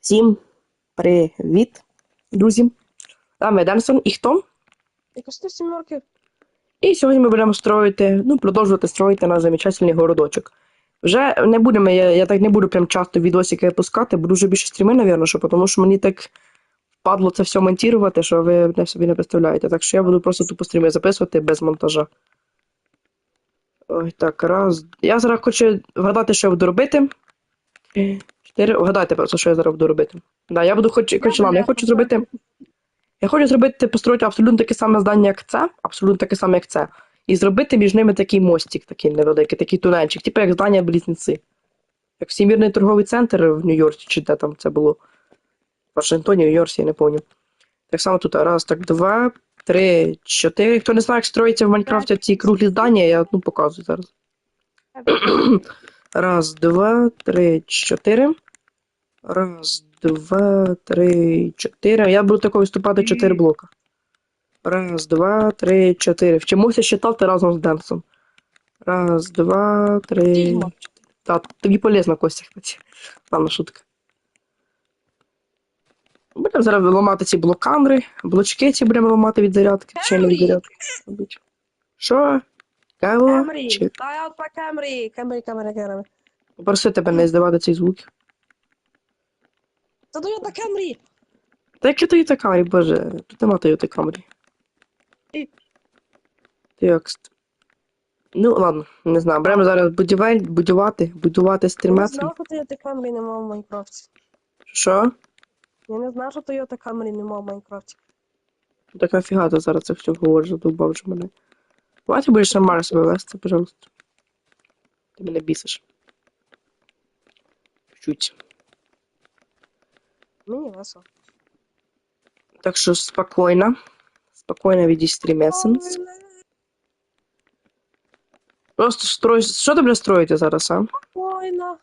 Всім привіт, друзі. Вами Денсон і хто? Якось ти сімерки. І сьогодні ми будемо строїти, ну, продовжувати строїти наш замечательний городочок. Вже не будемо, я, я так не буду прям часто відосики випускати, буду вже більше стріми, напевно, що, тому що мені так впадло це все монтувати, що ви не собі не представляєте. Так що я буду просто тупо стріми записувати без монтажа. Ой, так, раз. Я зараз хочу вгадати, що я буду робити. Чотири. Вгадайте просто, що я зараз буду робити. Да, я буду хоч, хоч ладно, я хочу зробити. Я хочу зробити, построїти абсолютно таке саме здання, як це, абсолютно таке саме, як це. І зробити між ними такий мостик, такий невеликий, такий тунельчик, типу як здання близнеці. Як Всемірний торговий центр в Нью-Йорку, чи де там це було. В Вашингтоні, Нью-Йорці, я не пам'ятаю. Так само тут раз, так, два, три, чотири. Хто не знає, як строїться в Майнкрафті ці круглі здання, я ну, показую зараз. Раз, два, три, чотири. Раз, два, три, чотири. Я буду тако виступати чотири блока. Раз, два, три, чотири. Вчимося считати разом з Денсом. Раз, два, три. Діма. чотири. Та, тобі полезно, Костя, кстати. Ладно, шутка. Будемо зараз ламати ці блокамри. Блочки ці будемо ламати від зарядки. Чи не від зарядки. Що? Камері. Чи... Я по камері. Камері, камери, камери. Попроси тебе не здавати цих звуків. Та на камері. Та яке Toyota Camry, боже, тут нема Toyota Camry. І- Текст. Ну, ладно, не знаю. Беремо зараз будівель, будувати, будувати Я не стрімеси. знав, що Toyota Camry нема в Майнкрафті. Що? Я не знав, що Toyota Camry нема в Майнкрафті. Так нафіга ти зараз це все говориш, задовбав же мене. Давай ти будеш нормально себе вести, пожалуйста. Ти мене бісиш. Чуть. Мені весело. Так що спокійно. Спокійно веди стрімесенс. Просто строй. Що ти будеш строїти зараз, а? Спокійно.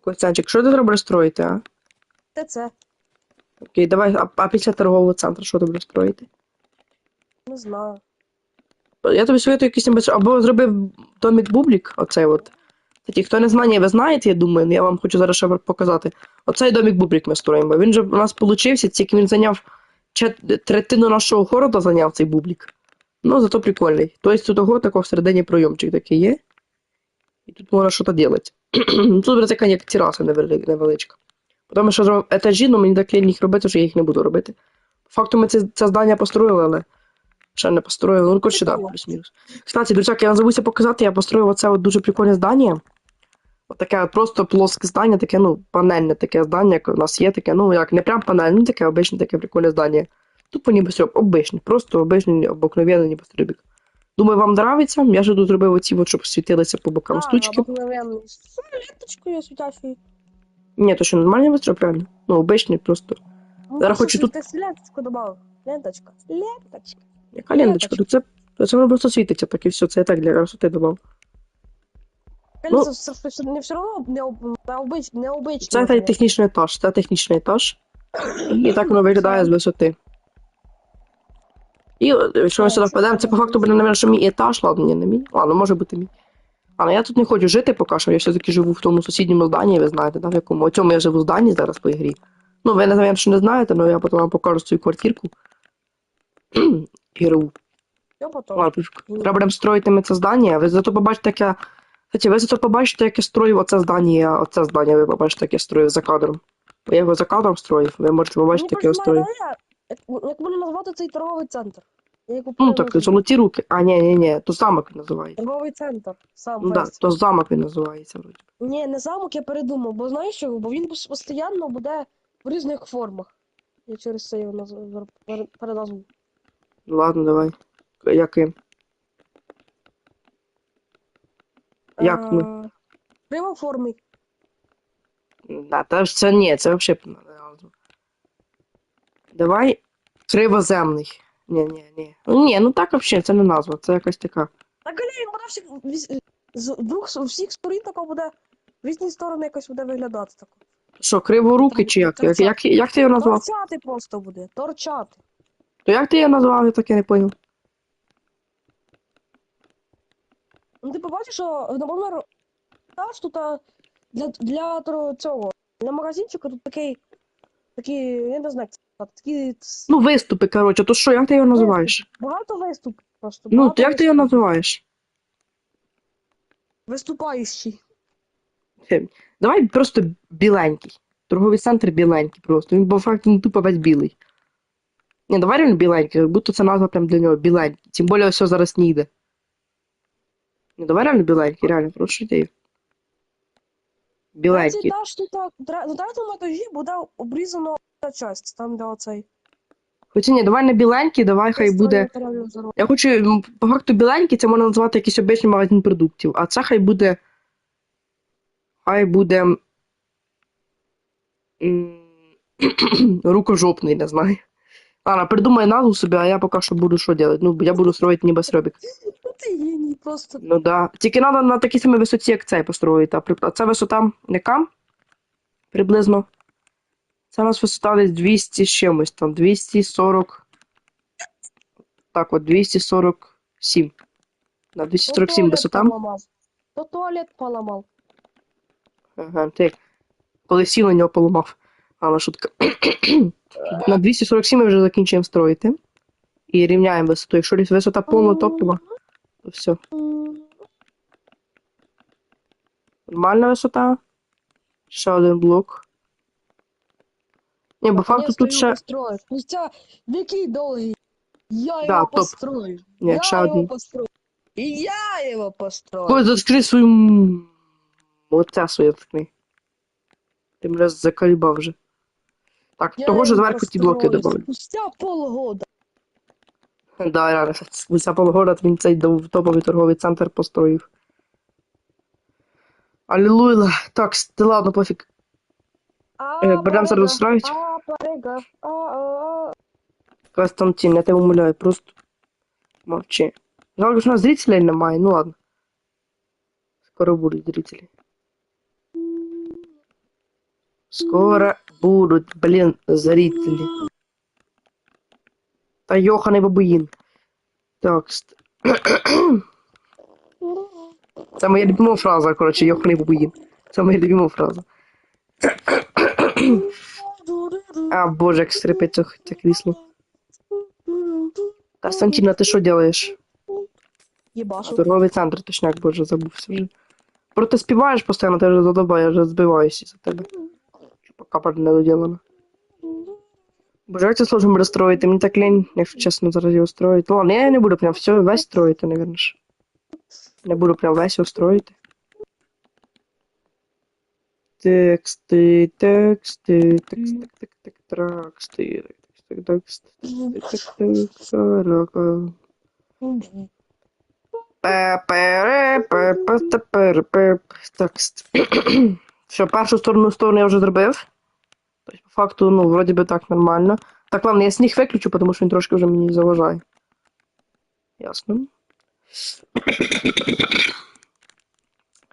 Костянчик, що ти будеш строїти, а? Це? Окей, давай, а, а після торгового центру що ти будеш строїти? Не знаю. Я тобі советую якийсь небезпеч... Або зроби домик бублік, оцей от. Ті, хто не знає, ви знаєте, я думаю, я вам хочу зараз ще показати. Оцей домик бублік ми строїмо. Він же у нас получився, тільки він зайняв чет... третину нашого города зайняв цей бублік. Ну, зато прикольний. Тобто тут того такого всередині прийомчик такий є. І тут можна щось робити. тут така як тераса невеличка. Потім що етажі, ну мені так лінь їх робити, що я їх не буду робити. По факту ми це, це здання построїли, але ще не построїли. Ну, коротше, да, Прикольно. плюс-мінус. Кстати, друзяки, я забувся показати, я построїв оце от дуже прикольне здання. От таке от просто плоске здання, таке, ну, панельне таке здання, як у нас є таке, ну, як не прям панель, ну таке обичне таке прикольне здання. Тупо ніби все, обичне, просто обичний, обикновенний небострібік. Думаю, вам нравиться. Я ж тут зробив оці, от, щоб світилися по бокам штучки. обикновенний. З ленточкою світячою. Ні, то що нормальний небостріб, правильно? Ну, обичний просто. Ну, Зараз хочу тут- Ти ленточку добавив. Ленточка. Ленточка. Яка ленточка? Тут це, то це воно просто світиться, так і все, це я так для красоти додав. Ну, все- не все одно не, об- не, обич, не. Це та- технічний етаж, це технічний етаж. І так воно виглядає з висоти. І е, якщо ми сюди впадемо, це по факту буде, напевно, що мій етаж, ладно, ні, не мій. Ладно, може бути мій. Але я тут не хочу жити поки що, я все-таки живу в тому сусідньому зданні, ви знаєте, да, в якому. У цьому я живу в зданні зараз по ігрі. Ну, ви, напевно, що не знаєте, але я потім вам покажу свою квартирку. Ігрову. Я потім. Треба будемо строїти ми це здання. Ви зато побачите, як я. Кстати, ви зато побачите, як я строїв оце здання, оце здання, ви побачите, як я строїв за кадром. Я його за кадром строїв, ви можете побачити, як я його строїв. Як, як можна назвати цей торговий центр? Я Ну так, перевожу. золоті руки. А, ні, ні, ні, то замок він називається. Торговий центр. Сам Ну так, весь. то замок він називається вроді. Ні, не замок, я передумав, бо знаєш чого? Бо він постійно буде в різних формах. Я через це його назв... пер- переназву. Ну ладно, давай. Яким? Як ми? Е, Кривоформий. Да, та ж це ні, це взагалі назва. Давай кривоземний. Ні, ні, ні. Ну ні, ну так взагалі, це не назва, це якась така. Так, але він буде всіх, віз- з двох з всіх сторін тако буде в різні сторони якось буде виглядати тако. Що, криворуки чи як? Як, як, як ти його назвав? Торчати просто буде, торчати. То як ти його назвав, я так і не поняв. Ну ти побачиш, що наприклад, етаж тут а, для, для тро- цього, для магазинчика тут такий, такий, я не знаю, як це ц- Ну, виступи, коротше, то що, як ти його називаєш? багато виступ просто. Ну, багато то як ти його виступів. називаєш? Виступаючий. Давай просто біленький. Торговий центр біленький просто. Він по факту ну, тупо весь білий. Ні, давай реально біленький, як будто це назва прям для нього біленький. Тим більше все зараз не йде. Ні, давай реально біленький, реально, прошу ідею. Третій Біленький. етаж тут тре- на третьому етажі буде обрізано ця часть, там де оцей. Хоча ні, давай не біленький, давай хай буде. Я хочу, по факту біленький, це можна назвати якийсь обичний магазин продуктів, а це хай буде. Хай буде. Рукожопний, не знаю. Ладно, придумай назву собі, а я поки що буду що робити. Ну, я буду строїти небосробік. Ну ти геній просто. Ну да. Тільки треба на такій самій висоті, як цей построїти. А це висота яка? Приблизно. Нас висота десь 200 з чимось, там 240. Так, от 247. На То 247 туалет висота. То туалет поламав. Ага, ти коли сів на нього поламав. Ладно, шутка. на 247 ми вже закінчуємо строїти. І рівняємо висоту. Якщо висота повного топлива, то все. Нормальна висота. Ще один блок. Ні, бо факту тут ще. построю. Спустя віки довгі. Я Да, його топ. построю. Ні, я ще його один. построю. І я його построю. Ой, заскри свою. м- Оце своє ткни. Ти мене заколібав вже. Так, Я того ж його зверху ті блоки построю. добавлю. Спустя полгода. Да, реально, спустя полгода він цей дов- топовий торговий центр построїв. Алілуйла. Так, с- та ладно, пофіг. Парига. А, а, а. Константин, я тебе умоляю, просто мовчи. Жалко, що у нас зрителей немає, ну ладно. Скоро будуть зрителі. Скоро будуть, блін, зрителі. Та йоханий бабуїн. Так. ст- Це моя любима фраза, коротше, йоханий бабуїн. Це моя любима фраза. А, боже, як скрипить це, це крісло. Константин, а ти що робиш? Єбашу. Торговий центр, точняк, боже, забувся вже. Проте співаєш постійно, ти вже задобає, я вже збиваюся за тебе. Пока не доділено. Боже, як це сложно розстроїти? Мені так лень, якщо чесно, зараз його строїти. Ладно, я не буду прям все весь строїти, навірно ж. Не буду прям весь його строїти. Тексти, тексти, текст, тек, тек, траксти, текст, текст, текст, рака. Текст. Що, першу сторону сторону я вже зробив. Тобто, по факту, ну, вроді би так нормально. Так, ладно, я сніг виключу, тому що він трошки вже мені заважає. Ясно.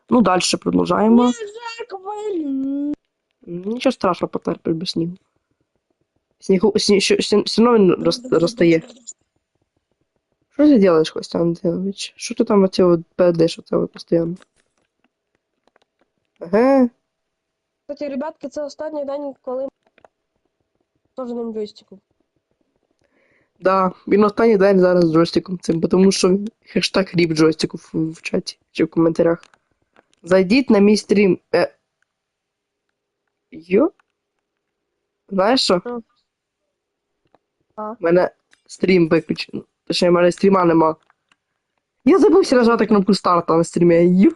Ну, далі продовжаємо. Нічого страшного, потерпиш без снігу. Снігу, сні, що, сні, все одно він роз, розтає. Що ти робиш, Костя Антонович? Що ти там оце от педиш оце от постійно? Ага. Кстати, ребятки, це останній день, коли теж джойстику. Да, він останній день зараз з джойстиком цим, тому що хештаг ріп джойстику в, в чаті чи в коментарях. Зайдіть на мій стрім. Е... Йо? Знаєш що? Що? А? У мене стрім виключений. Точніше, в мене стріма нема. Я забувся нажати кнопку старта на стрімі. Йо.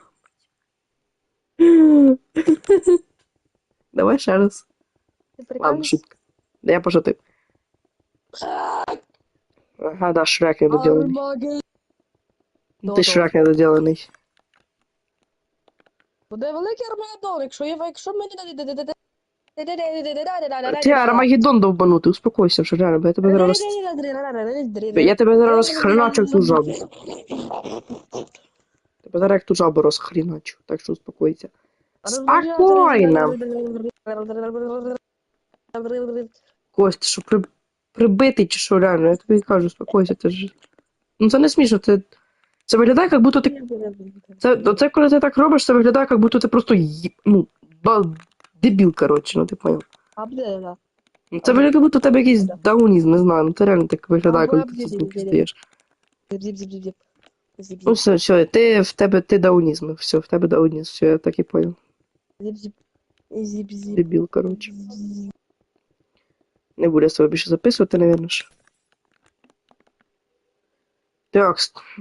Давай ще раз. Ти Ладно, прикалуєшся? шутка. Да я пошутив. Ага, да, шрек недоділений. Армагеддон. Ти шрек недоділений. Буде великий Армагеддон, якщо є, якщо ми Ти Армагеддон довбанутий, успокойся вже реально, бо я тебе зараз. Я тебе зараз розхреначу ту жабу. Тебе зараз як ту жабу розхреначу, так що успокойся. Спокійно. Кость, що при... прибитий чи що реально, я тобі кажу, успокойся, це ж. Ну це не смішно, це. Це виглядає, як будто ти. Це, це коли ти так робиш, це виглядає, як будто ти просто є- ну, ба, дебіл, коротше, ну ти поняв. А де, да. Ну, Це виглядає, як будто у тебе якийсь даунізм, не знаю, ну це реально так виглядає, Або коли ти тут. Зіп-зіп-зіп-зіп. Зіп-зіп. Ну все, все, ти в тебе ти даунізм, все, в тебе даунізм, все, я так і поняв. Зіп-зіп. Дебіл, коротше. Не буде себе більше записувати, напевно. ж. Так,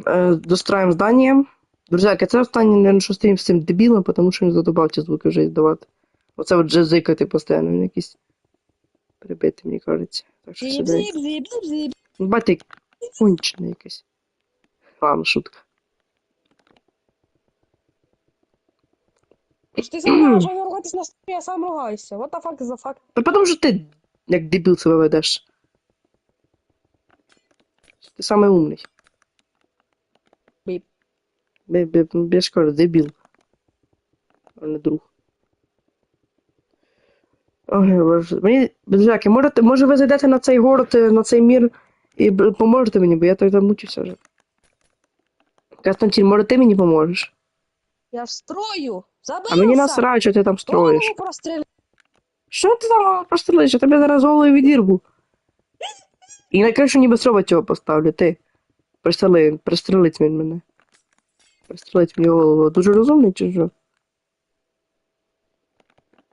е, достраємо здання. Друзяки, це останнє, наверное, що стоїм з цим дебілом, тому що він задобав ці звуки вже здавати. Оце от джезикати постійно, він якийсь прибитий, мені кажеться. Так що сюди. Зіп-зіп-зіп-зіп-зіп. Бати, кончений якийсь. Ладно, шутка. Ти сам можеш ругатись на стрімі, я сам ругаюся. What the fuck is the fuck? Та тому що ти, як дебіл себе ведеш. Ти самий умний. Ж кажу, дебіл. А не друг. Ой, боже. Мені, друзяки, можете, може ви зайдете на цей город, е, на цей мір і поможете мені, бо я так замучився вже. Константин, може ти мені поможеш? Я в строю. Забився. А мені насрать, що ти там строїш. Голову простріляв. Що ти там прострелиш? Я тебе зараз головою відірву. І на кришу ніби сроба цього поставлю, ти. Пристрели, пристрелить він мене. Пристрелить мені голову. Дуже розумний чи що?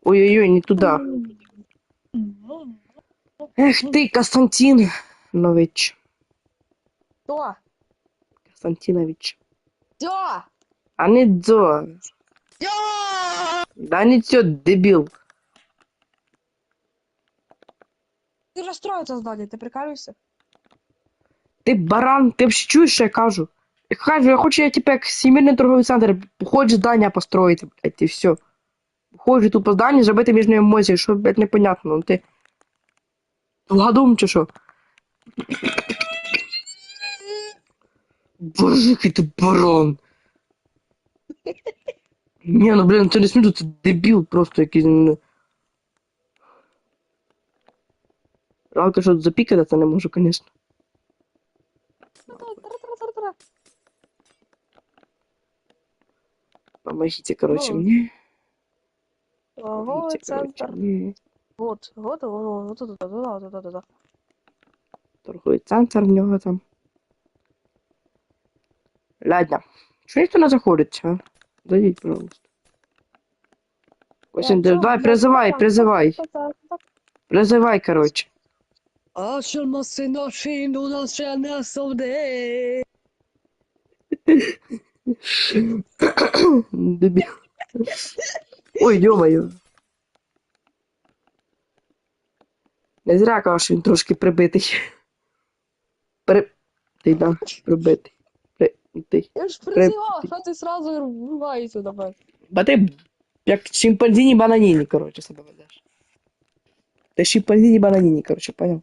Ой-ой-ой, не туди. Ех ти, Константин Нович. Що? Константинович. Що? А не дзо. Що? Да не цьо, дебіл. Ти розстроїться здання, ти прикалуєшся? Ти баран, ти взагалі чуєш, що я кажу? Я кажу, я хочу, я типу, як сімейний торговий центр, хоч здання построїти, блядь, і все. Ходжу тупо здання, зробити між ними емоції, що, блядь, непонятно, ну ти. Вгадум чи що? Боже, який ти баран. Ні, ну блін, це не смішно, це дебіл просто якийсь. ну. Жалко, що запікати це не можу, звісно. Помогите, короче, Ну, мне. Помогите, короче, центр. мне. Вот, вот, вот, вот, вот, вот, вот, вот, вот, вот. Торговий центр в нього там. Ладно. Чого ніхто не заходить, а? Зайдіть, пожалуйста. Я давай, призивай, призивай. Призивай, короче. А що машина у нас Дебіл. Ой, йомаю. Не зря кажу, що він трошки прибитий. При... Ти, да, прибитий. Прибитий. Я ж призивав, що ти сразу врубаєшся давай. Ба ти як чимпанзіні бананіні, коротше, себе ведеш. Ти чимпанзіні бананіні, коротше, поняв?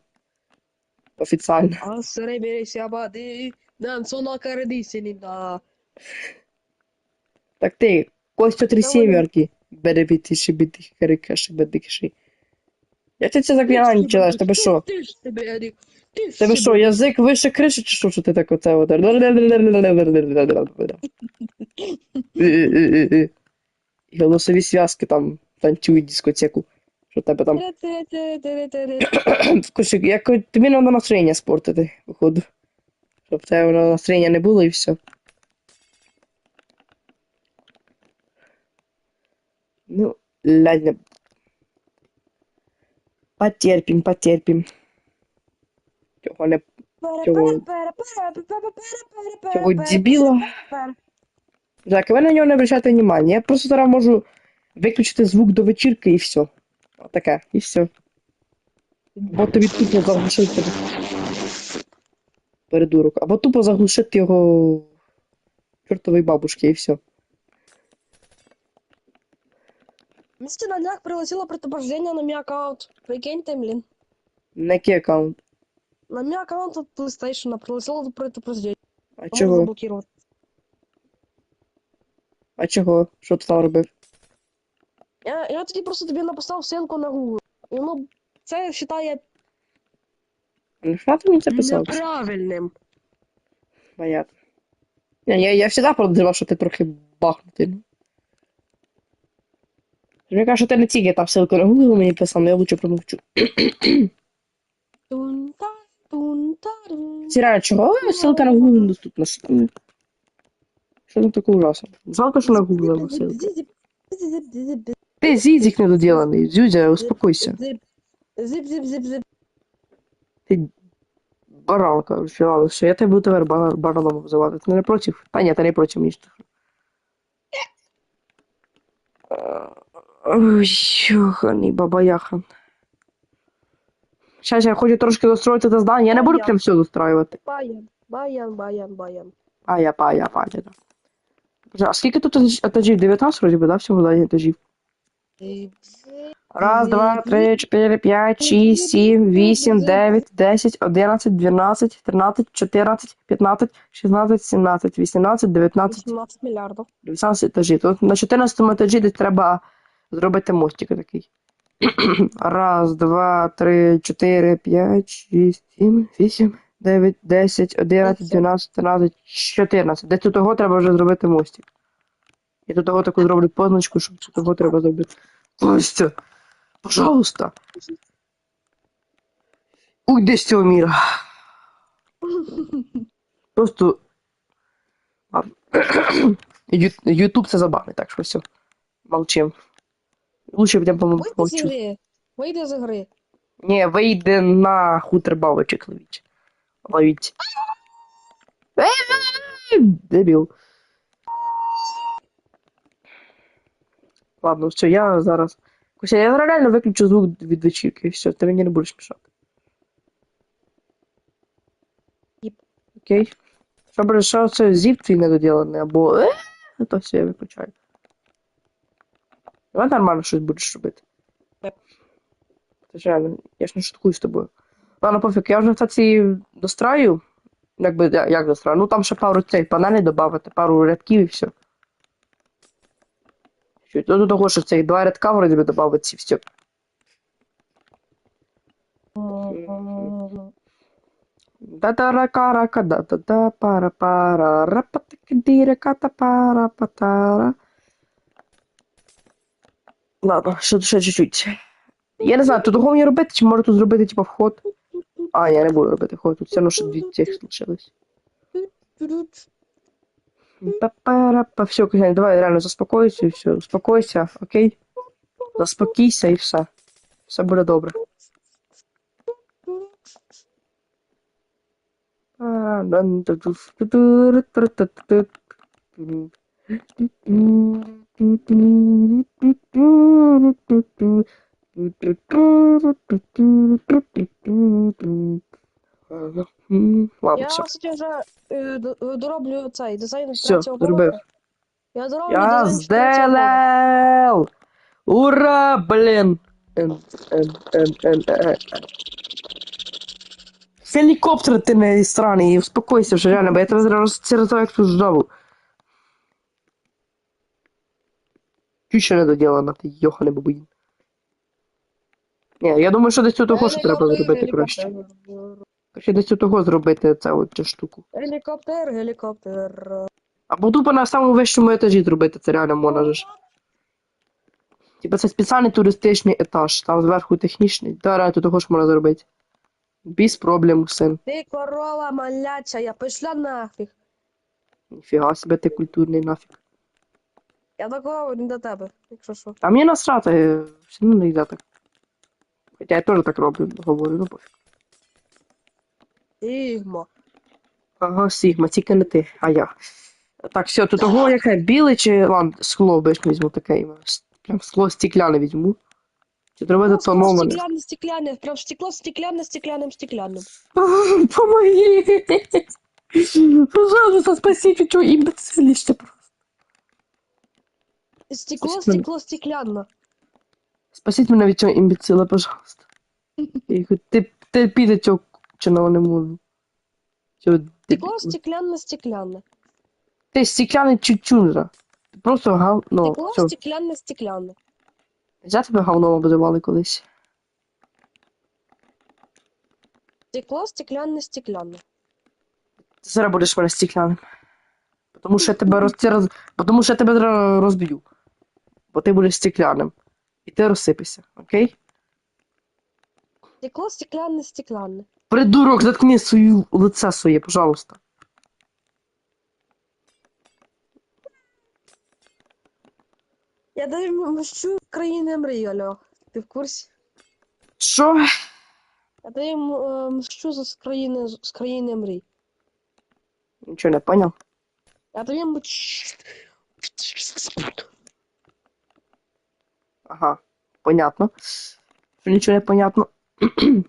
Офіціально. А серебряся бади, нам сона кардисінінда. Так ти, Костя три сімерки. Беребіти, шибіти, харика, шибадикши. Я тебе це закляну, тебе що? Тебе, що, язик вище криші, чи що, що ти так оце от? Голосові зв'язки там танцюють дискотеку. Що тебе там Тири-тири-тири-тири. Як тобі треба настроєння спортити, походу. Щоб тебе настроєння не було і все. Ну, ладно. Потерпим, потерпим. Цього не Цього- цього дебіла. Так, ви на нього не обращайте внимання. Я просто зараз можу виключити звук до вечірки і все. Отаке, і все. Бо тобі тупо заглушити. Передурок. Або тупо заглушити його чортової бабушки і все. Місті на днях прилетіло предупреждення на мій аккаунт. Прикиньте, блін. На який аккаунт? На мій аккаунт от PlayStation прилетіло предупреждення. А чого? заблокувати. А чого? Що ти там робив? Я, я тоді просто тобі написав ссылку на Google. І воно це вважає Ну, Що ти мені це писав? неправильним. Понятно. Я, я, я завжди подозрівав, що ти трохи бахнутий. ну. Мені каже, що ти не тільки там ссылку на Google мені писав, але я лучше промовчу. Тун-та, тун-та-рун. Сіря, чого ссылка на Google недоступна? Що там? Що там таке ужасно? Жалко, що на Google нема ссылки. Зип-зип-зип-зип-зип. Ти зізік недоділений, Зюзя, успокойся. Зип. Зип-зип-зип-зип. Ти баранка, фінал, все, я тебе буду тепер бар- бараном обзивати. Ти не проти? Та ні, ти не проти мені. ж. Ой, йоханий бабаяхан. Щас я хочу трошки достроїти це здання. Я не буду прям все достроювати. Баян, баян, баян, баян. Пая, пая, пая, да. Боже, А скільки тут етаж- етажів? 19 вроді би, да, всього здання етажів? Раз, два, три, чотири, п'ять, шість, сім, вісім, дев'ять, десять, одинадцять, дванадцять, тринадцять, чотирнадцять, п'ятнадцять, шістнадцять, сімнадцять, вісімнадцять, дев'ятнадцять, 18 мільярдів. 19 етажів. Тут на 14 етажі десь треба зробити мостик такий. Раз, два, три, чотири, п'ять, шість, сім, вісім, дев'ять, десять, одинадцять, дванадцять, тринадцять, чотирнадцять. Десь тут того треба вже зробити мостик. І тут того таку зроблю позначку, щоб тут того треба зробити. Костя, пожалуйста. Уйди з цього міра. Просто. Ютуб це забавний, так що все. Молчим. Лучше б я Вийди з помовчу. гри. Вийди з гри. Ні, вийде на хутор бабочек ловіть. Ловіть. Е-е-е, Дебіл. Ладно, все, я зараз. Куся, я реально виключу звук від вечірки, і все, ти мені не будеш мішати. Єп. Окей. Що що це зіп твій недоділений, або е, то все я виключаю. Давай нормально щось будеш робити. Реально, я ж не шуткую з тобою. Ладно, пофіг, я вже в ці достраю. Якби, я- як достраю? Ну там ще пару цей панелей додати, пару рядків і все. Що, то до того, що цих два рядка вроді би додати все. Да-да-ра-ка-ра-ка, да-да-да, пара-пара, рапатакадіра-ката-пара-патара. Ладно, ще, ще чуть-чуть. Я не знаю, тут того мені робити, чи можу тут зробити, типу, вход? А, я не буду робити вход, тут все одно ще дві цих лишилось. Па-пара-па, все, Костян, давай реально заспокойся і все, успокойся, окей? Заспокійся і все. Все буде добре. Ладно, Я, все. кстати, вже е, до- е, дороблю цей дизайн Все, третього зробив. поверху. Я дороблю Я дизайн третього сделал! Ура, блин! Ем, ем, е, е. Гелікоптер ти не сраний, успокойся вже реально, бо я тебе зараз через того, як тут ждав. Чуть ще не доділана, ти йоханий бабуїн. Ні, я думаю, що десь того, що треба зробити краще. гелікоптер. Ще десь того зробити цю от цю штуку. Гелікоптер, гелікоптер. Або тупо на самому вищому етажі зробити, це реально можна ж. Типа це спеціальний туристичний етаж, там зверху технічний. Да, реально тут того ж можна зробити. Без проблем, син. Ти корова маляча, я пішла нафіг. Ніфіга себе ти культурний нафіг. Я такого не до тебе, якщо що. А мені насрати, е, все одно не йде так. Хоча я теж так роблю, говорю, ну пофіг. Ігмо. Ага, Сігма, тільки не ти, а я. Так, все, тут того яке біле чи ладно, скло обично візьму таке. Прям скло стекляне візьму. Чи треба це тоноване? Стеклянне, стеклянне, прям стекло стеклянне, стеклянним, стеклянним. Помоги! Пожалуйста, спасите, что имбецилище просто. Стекло, Спасибо. стекло, стеклянно. Спасіть мене від цього імбецила, пожалуйста. Я хоч терпіти цього чиного не можу. Цього Стекло, дебіла. стеклянне, стеклянне. Ти стекляний чучунжа. Ти просто говно. Стекло, Все, стеклянне, стеклянне. я тебе говном обзивали колись. Стекло, стеклянне, стеклянне. Ти зараз будеш мене стекляним. Тому що я тебе роз... роз... Тому що я тебе зараз розб'ю. Бо ти будеш стеклянним. І ти розсипешся, окей? Стекло стеклянне, стеклянне. Придурок, заткни свою лице своє, пожалуйста. Я даю мщу країни мрій, Альо. Ти в курсі? Що? Я е, мщу з країни, з країни мрій. Нічого не поняв. Я даю мщ... Ага, понятно. Нічого не понятно.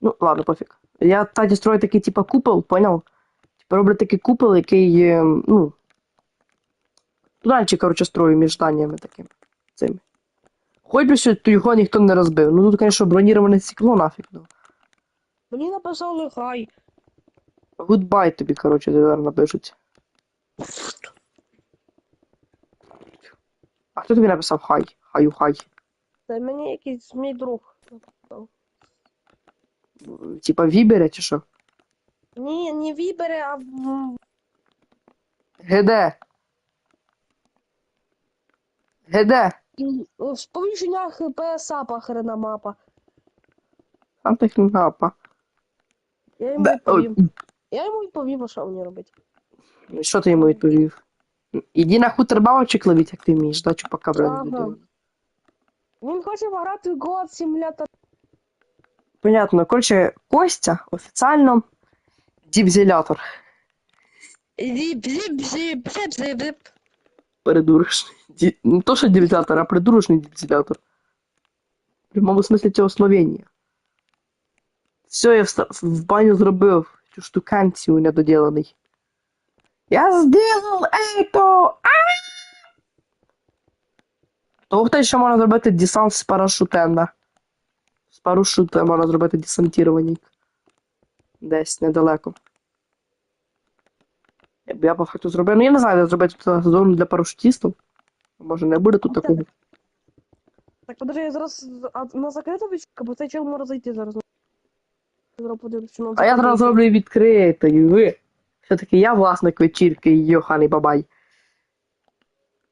ну, ладно, пофіг. Я таді строю такий, типа, купол, поняв? Типа роблю такий купол, який, е, ну. Тунельчик, короче, строю між зданнями такими. Цими. Хоч би що то його ніхто не розбив. Ну тут, звісно, броніроване стекло нафіг. Ну. Мені написали хай. Гудбай тобі, короче, зараз напишуть. А хто тобі написав хай? Хаю хай. Це мені якийсь мій друг. написав. Типа вібере чи що? Ні, не вибере, а м, ГД. ГД. і- в сповіщеннях ПСА пахарена мапа. Там технопа. Я йому Бе- відповім. Я йому відповім, а що мені робити. Що ти йому відповів? Іди на хутор бабочек ловить, як ти вмієш, да, чупакабра Ага. ага. Він хоче пограти в Simulator. Понятно. Коротше, Костя офіціально діпзелятор. Зіп-зіп-зіп-зіп-зіп. Придурочний. Ді... Не то, що діпзелятор, а придурочний діпзелятор. В прямому смислі цього словення. Все, я вста- в баню зробив цю штуканцію недоділений. Я сделал это! А! Того хто ще можна зробити десант з парашутенда. З парашута можна зробити десантірування. Десь недалеко. Якби я по факту зробив. Ну я не знаю, де зробити тут зону для парашутістів. Може не буде тут такого. Так, подожди, я зараз а, на закриту вічка, бо цей чел може зайти зараз. Зараз подивлюсь, А я зараз зроблю відкритою. Все-таки я власник вечірки, Йоханий Бабай.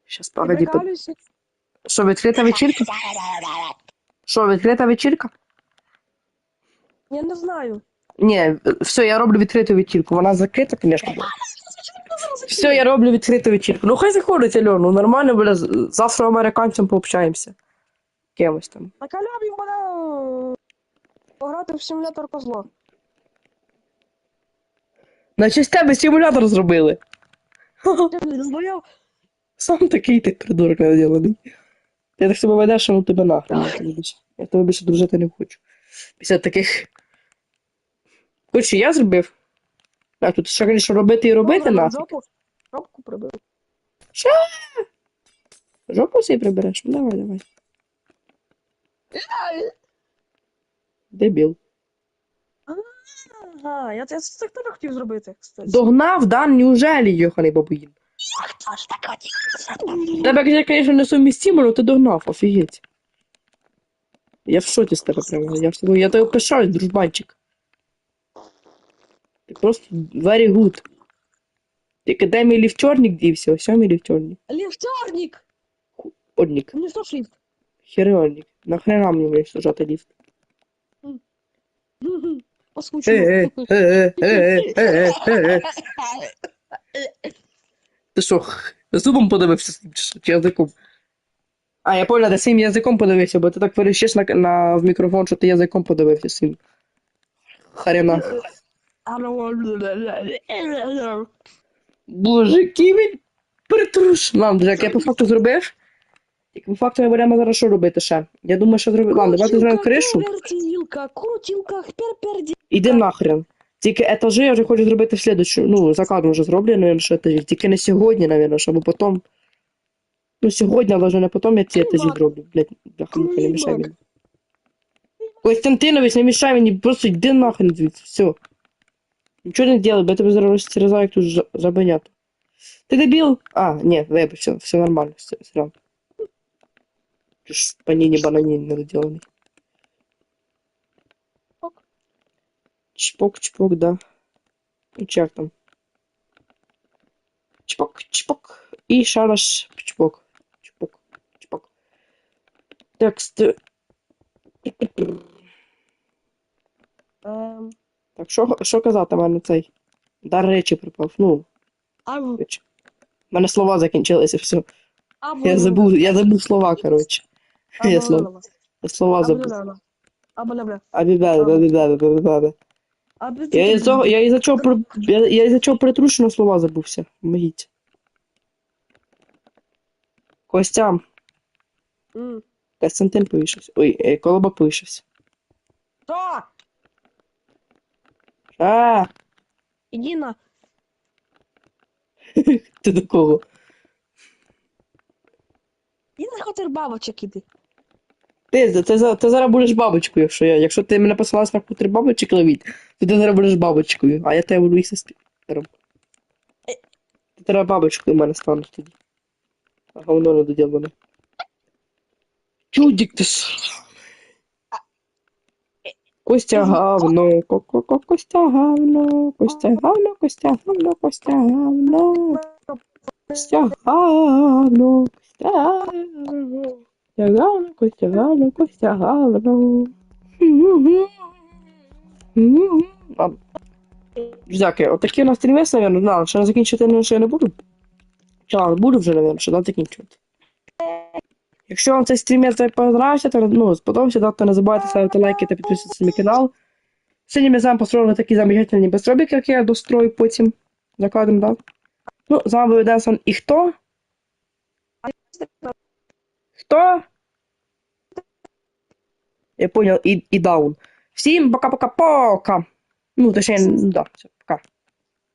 Щас Ти погоді. по- Що, відкрита вечірка? Що, відкрита вечірка? Я не знаю. Ні, все, я роблю відкриту вечірку. Вона закрита, звісно. була. Все, я роблю відкриту вечірку. Ну хай заходить, Альон, ну нормально, бля, з- з афроамериканцем пообщаємося. Кимось там. Так аля він буде е, пограти в симулятор козла. На честь тебе симулятор зробили. Сам такий ти придурок недоділений. Ти так себе ведеш, що ну тебе нахрен. Я тебе більше, я тебе більше дружити не хочу. Після таких. Коротше, я зробив. А тут ще, звісно, робити і робити нафіг. Жопу, жопку прибив. Жопу собі прибереш? Ну давай, давай. Дебіл. Ага, я, я це так теж хотів зробити, кстати. Догнав, да? Неужели, йоханий бабуїн? Тебе, звісно, несумістимо, але ти догнав, офігеть. Я в шоці з тебе прямо. Я, в тебе, я тебе пишаюсь, дружбанчик. Ти просто very good. Тільки де мій ліфтьорник дівся? Ось мій ліфтьорник. Ліфтярник! Одник. Мені що ж ліфт? Херіонник. Нахрена мені мені ліфт? Е, е, е, е, е, е, е, е. Ти що, зубом подивився з ним, чи що, чи язиком? А, я поняла, ти своїм язиком подивився, бо ти так верещиш на, на в мікрофон, що ти язиком подивився своїм. Харена. Боже, який він притруш. Ладно, Джек, я по факту зробив. Факту ми будемо зараз що робити ще. Я думаю, що зробити. Ладно, давайте зробимо кришу. Крутілка, крутілка, перперді. Іди нахрен. Тільки етажі я вже хочу зробити в слідущу. Ну, за кадром вже зроблю, наверное, що етажі. Тільки не сьогодні, наверное, щоб потім. Ну, сьогодні, але вже не потім я ці етажі зроблю. Блять, бляха, не мішай мені. Костянтинович, не мішай мені, просто йди нахрен звідси, все. Нічого не делай, бо я тебе зараз розтерзаю, як тут забанято. Ти дебіл? А, ні, вибач, все, все нормально, все, все. Ти паніні банані недоділений. Ок. Чпок, чпок, да. Чи як там? І ще раз чпок. Чпок. Чпок. Текст. Ем, Так, що, що казати мене цей? Дар речі припав. Ну, або. У мене слова закінчилися, все. або, Я забув, я забув слова, коротше. Я слова Я слова забув. Абібебе, Я із того, я із-за чого, при- я, я із-за чого притрушено слова забувся. Помогіть. Костям. М. Костянтин повішався. Ой, е, Колобок повішався. Що? А, Іди на. ти до кого? Іди на хотер бабочок іди. Ти, ти, ти зараз будеш бабочкою, якщо я. Якщо ти мене посилаєш на хутір бабочок ловіть, то ти зараз будеш бабочкою, а я тебе буду їсти спікером. Ти треба бабочкою в мене станеш тоді. А говно не доділане. Чудик ти. Костя гавно, ко-ко-ко, Костя гавно, Костя гавно, Костя гавно, Костя гавно, Костя гавно, Костя гавно. Костя гавно, Костя гавно. Ладно. Друзяки, отакі у нас стрімес, наверное, на, ще закінчити ну, ще я не буду. Ладно, буду вже, наверное, ще дам закінчувати. Якщо вам цей стрімер понравився, то ну, сподобався, то не забувайте ставити лайки та підписуватися на мій канал. Сьогодні ми з вами построїли такі замечательні безробіки, які я дострою потім за кадром, да? Ну, з вами був Денсон і хто? Хто? Я понял, и, и даун. Всем пока-пока-пока. Ну, точнее, да, все, пока.